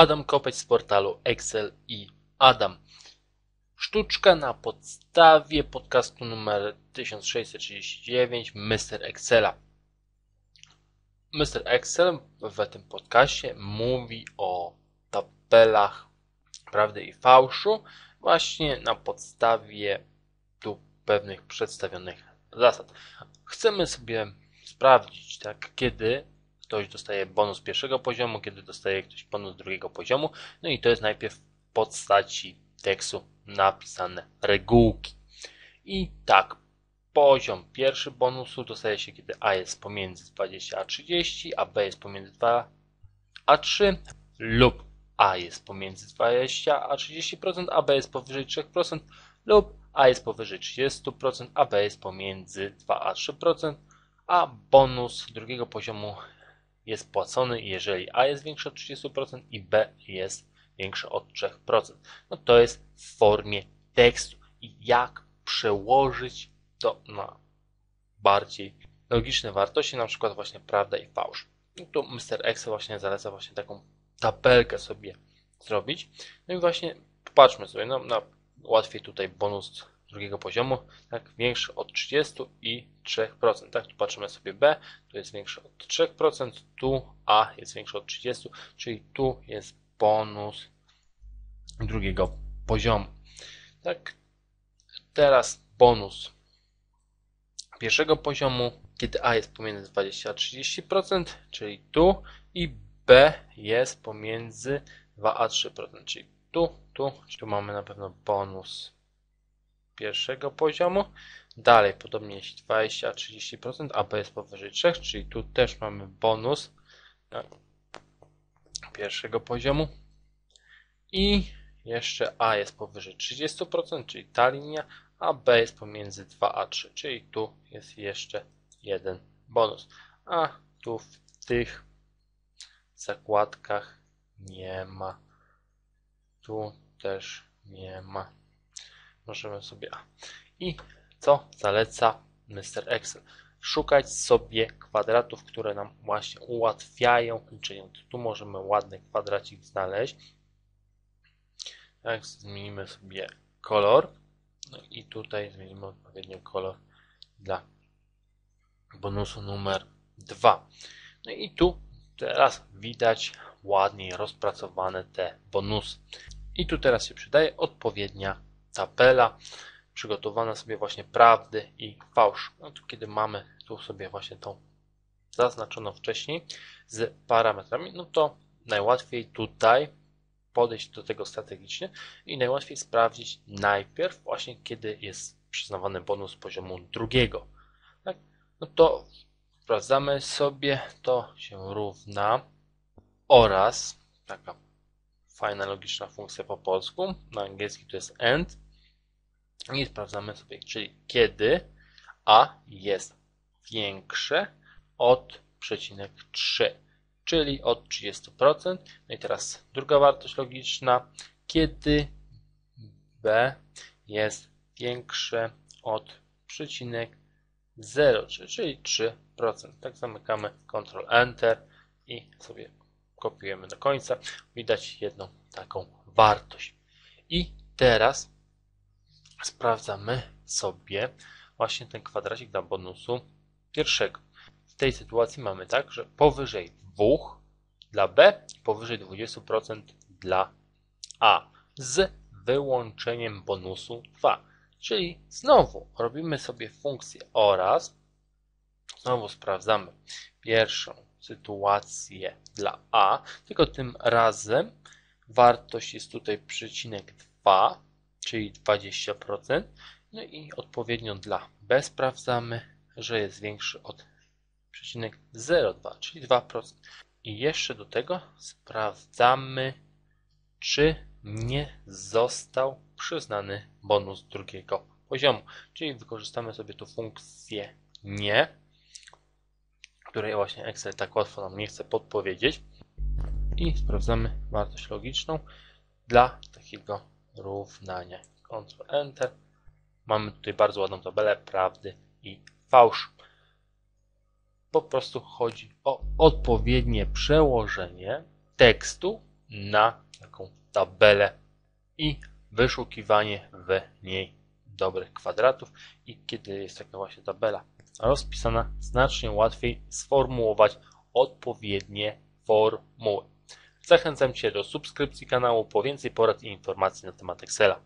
Adam Kopeć z portalu Excel i Adam. Sztuczka na podstawie podcastu numer 1639 Mr. Excela. Mr. Excel w tym podcaście mówi o tabelach prawdy i fałszu właśnie na podstawie tu pewnych przedstawionych zasad. Chcemy sobie sprawdzić, tak, kiedy ktoś dostaje bonus pierwszego poziomu, kiedy dostaje ktoś bonus drugiego poziomu. No i to jest najpierw w postaci tekstu napisane regułki. I tak, poziom pierwszy bonusu dostaje się, kiedy A jest pomiędzy 20 a 30, a B jest pomiędzy 2 a 3 lub A jest pomiędzy 20 a 30%, a B jest powyżej 3% lub A jest powyżej 30%, a B jest pomiędzy 2 a 3%, a bonus drugiego poziomu jest płacony, jeżeli A jest większe od 30% i B jest większe od 3%. No to jest w formie tekstu. I jak przełożyć to na bardziej logiczne wartości, na przykład właśnie prawda i fałsz. No tu Mr. Excel właśnie zaleca właśnie taką tabelkę sobie zrobić. No i właśnie popatrzmy sobie, no, na łatwiej tutaj bonus drugiego poziomu, tak, większy od 30 i 3%. Tak, tu patrzymy sobie B, tu jest większy od 3%, tu A jest większy od 30, czyli tu jest bonus drugiego poziomu. Tak, teraz bonus pierwszego poziomu, kiedy A jest pomiędzy 20 a 30%, czyli tu i B jest pomiędzy 2 a 3%, czyli tu, tu, tu mamy na pewno bonus pierwszego poziomu. Dalej, podobnie jeśli 20-30%, a B jest powyżej 3, czyli tu też mamy bonus pierwszego poziomu. I jeszcze A jest powyżej 30%, czyli ta linia, a B jest pomiędzy 2 a 3, czyli tu jest jeszcze jeden bonus. A tu w tych zakładkach nie ma. Tu też nie ma możemy sobie A. I co zaleca Mr. Excel? Szukać sobie kwadratów, które nam właśnie ułatwiają liczenie. Tu możemy ładny kwadracik znaleźć. Tak, zmienimy sobie kolor. No i tutaj zmienimy odpowiednio kolor dla bonusu numer 2. No i tu teraz widać ładniej rozpracowane te bonusy. I tu teraz się przydaje odpowiednia tabela przygotowana sobie właśnie prawdy i fałsz. No kiedy mamy tu sobie właśnie tą zaznaczoną wcześniej z parametrami, no to najłatwiej tutaj podejść do tego strategicznie i najłatwiej sprawdzić najpierw właśnie kiedy jest przyznawany bonus poziomu drugiego. Tak? No to sprawdzamy sobie, to się równa oraz taka fajna, logiczna funkcja po polsku. Na angielski to jest AND. I sprawdzamy sobie, czyli kiedy A jest większe od przecinek 3, czyli od 30%. No i teraz druga wartość logiczna, kiedy B jest większe od przecinek 0, czyli 3%. Tak zamykamy Ctrl Enter i sobie kopiujemy do końca, widać jedną taką wartość. I teraz sprawdzamy sobie właśnie ten kwadracik dla bonusu pierwszego. W tej sytuacji mamy tak, że powyżej 2 dla B powyżej 20% dla A z wyłączeniem bonusu 2. Czyli znowu robimy sobie funkcję oraz znowu sprawdzamy pierwszą sytuację dla A, tylko tym razem wartość jest tutaj przecinek 2, czyli 20%. No i odpowiednio dla B sprawdzamy, że jest większy od przecinek 0,2, czyli 2%. I jeszcze do tego sprawdzamy, czy nie został przyznany bonus drugiego poziomu. Czyli wykorzystamy sobie tu funkcję nie której właśnie Excel tak łatwo nam nie chce podpowiedzieć. I sprawdzamy wartość logiczną dla takiego równania. Ctrl Enter. Mamy tutaj bardzo ładną tabelę prawdy i fałszu. Po prostu chodzi o odpowiednie przełożenie tekstu na taką tabelę i wyszukiwanie w niej dobrych kwadratów i kiedy jest taka właśnie tabela rozpisana, znacznie łatwiej sformułować odpowiednie formuły. Zachęcam Cię do subskrypcji kanału po więcej porad i informacji na temat Excela.